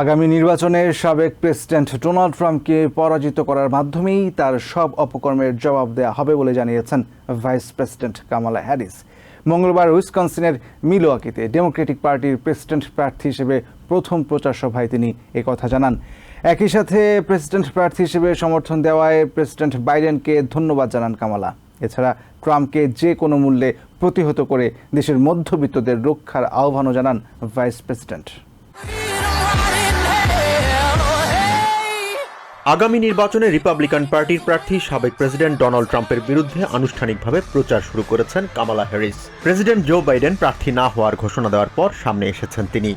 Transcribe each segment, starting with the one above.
আগামী নির্বাচনে সাবেক প্রেসিডেন্ট ডোনাল্ড ট্রাম্পকে পরাজিত করার মাধ্যমেই তার সব অপকর্মের জবাব দেওয়া হবে বলে জানিয়েছেন ভাইস প্রেসিডেন্ট কামালা হ্যারিস। মঙ্গলবার উইসকনসিনের মিলোয়াকিতে ডেমোক্রেটিক পার্টির প্রেসিডেন্ট প্রার্থী হিসেবে প্রথম প্রচার সভায় তিনি কথা জানান। একই সাথে প্রেসিডেন্ট প্রার্থী হিসেবে সমর্থন দেওয়ায় প্রেসিডেন্ট বাইডেনকে ধন্যবাদ জানান কামালা। এছাড়া ট্রাম্পকে যে কোনো মূল্যে প্রতিহত করে দেশের মধ্যবিত্তদের রক্ষার আহ্বানও জানান ভাইস প্রেসিডেন্ট। আগামী নির্বাচনে রিপাবলিকান পার্টির প্রার্থী সাবেক প্রেসিডেন্ট ডোনাল্ড ট্রাম্পের বিরুদ্ধে আনুষ্ঠানিকভাবে প্রচার শুরু করেছেন Kamala Harris president Joe Biden প্রার্থী না হওয়ার ঘোষণা দেওয়ার পর সামনে এসেছেন তিনি।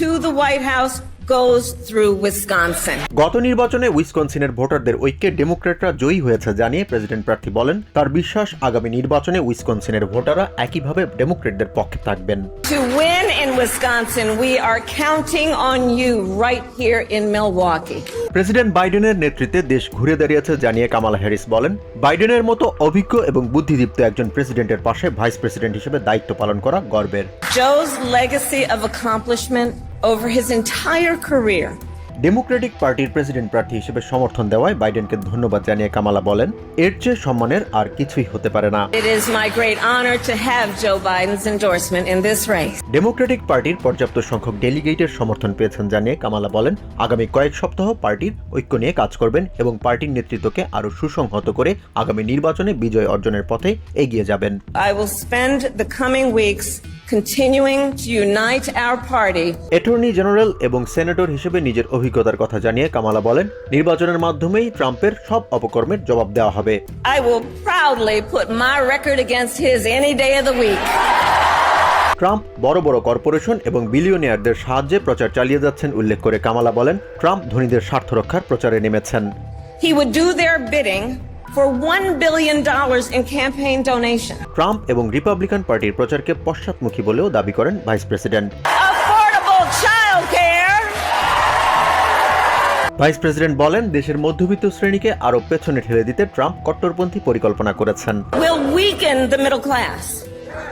To the White House goes through Wisconsin. গত নির্বাচনে উইসকনসিনের ভোটারদের ঐক্যে ডেমোক্রেটরা জয়ী হয়েছে জানিয়ে প্রেসিডেন্ট প্রার্থী বলেন তার বিশ্বাস আগামী নির্বাচনে উইসকনসিনের ভোটাররা একইভাবে ডেমোক্রেটদের পক্ষে থাকবেন। To win in Wisconsin, we are counting on you right here in Milwaukee. President বাইডেনের নেতৃত্বে দেশ ঘুরে দাঁড়িয়েছে জানিয়ে কামালা হ্যারিস বলেন বাইডেনের মতো অভিজ্ঞ এবং বুদ্ধিদীপ্ত একজন প্রেসিডেন্টের পাশে ভাইস প্রেসিডেন্ট হিসেবে দায়িত্ব পালন করা গর্বের Joe's legacy of accomplishment over his entire career democratic পার্টির প্রেসিডেন্ট প্রার্থী হিসেবে সমর্থন দেওয়ায় বাইডেনকে ধন্যবাদ জানিয়ে কামালা বলেন এর চেয়ে সম্মানের আর কিছুই হতে পারে না. ডেমোক্রেটিক পার্টির পর্যাপ্ত সংখ্যক ডেলিগেটের সমর্থন পেয়েছেন জানিয়ে কামালা বলেন আগামী কয়েক সপ্তাহ পার্টির ঐক্য নিয়ে কাজ করবেন এবং পার্টির নেতৃত্বকে আরও সুসংহত করে আগামী নির্বাচনে বিজয় অর্জনের পথে এগিয়ে যাবেন I will spend the coming weeks continuing to unite our party. Attorney general এবং সেনেটর হিসেবে নিজের অভিজ্ঞতার কথা জানিয়ে কামালা বলেন নির্বাচনের মাধ্যমেই ট্রাম্পের সব অপকর্মের জবাব দেওয়া হবে। I will proudly put my record against his any day of the week. Trump বড় বড় কর্পোরেশন এবং বিলিয়নিয়ারদের সাহায্যে প্রচার চালিয়ে যাচ্ছেন উল্লেখ করে কামালা বলেন ট্রাম্প ধনীদের স্বার্থ রক্ষার প্রচারে নেমেছেন। He would do their bidding for $1 billion in campaign donation. Trump এবং রিপাবলিকান পার্টির প্রচারকে পশ্চাৎমুখী বলেও দাবি করেন ভাইস প্রেসিডেন্ট. ভাইস প্রেসিডেন্ট বলেন দেশের মধ্যবিত্ত শ্রেণীকে আরও পেছনে ঠেলে দিতে ট্রাম্প কট্টরপন্থী পরিকল্পনা করেছেন Will weaken the middle class.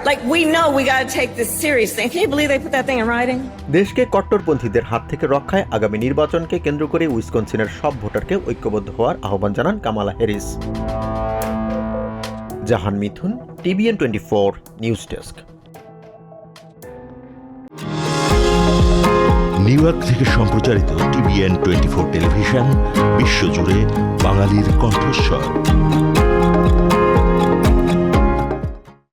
Like, we know we got to take this seriously. Can you believe they put that thing in writing? দেশকে কট্টরপন্থীদের হাত থেকে রক্ষায় আগামী নির্বাচনকে কেন্দ্র করে উইসকনসিনের সব ভোটারকে ঐক্যবদ্ধ হওয়ার আহ্বান জানান Kamala Harris Jahan Mithun TVN twenty four news desk New York থেকে সম্প্রচারিত টিভিএন টোয়েন্টি ফোর টেলিভিশন বিশ্বজুড়ে বাঙালির কণ্ঠস্বর